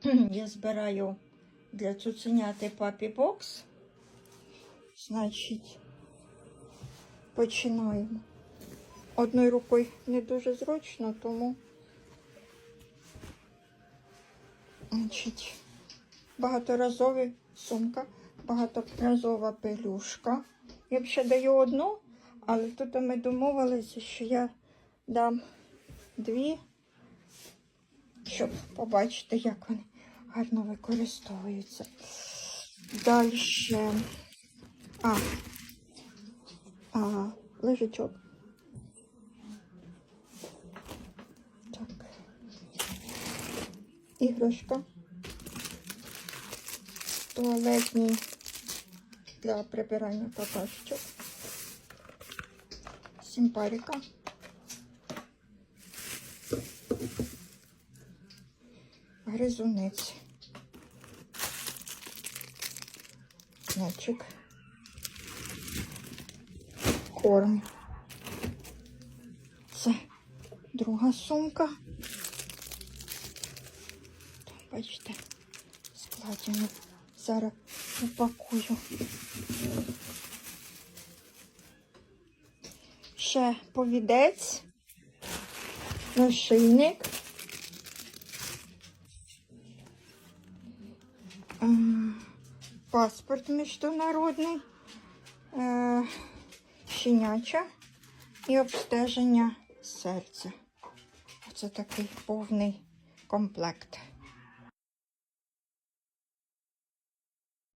Я збираю для цуценяти папі бокс. Значить, починаємо. Одною рукою не дуже зручно, тому значить, багаторазові сумка, багаторазова пелюшка. Я б ще даю одну, але тут ми домовилися, що я дам дві, щоб побачити, як вони гарно використовуються. Далі. А, а, лежачок. Так. Іграшка. Туалетні для прибирання какашечок. Сімпаріка. Гризунець. Мячик. Корм. Це друга сумка. Бачите, складено. Зараз упакую. Ще повідець, нашийник. Ем, Паспорт міжнародний, е, щеняча і обстеження серця. Оце такий повний комплект.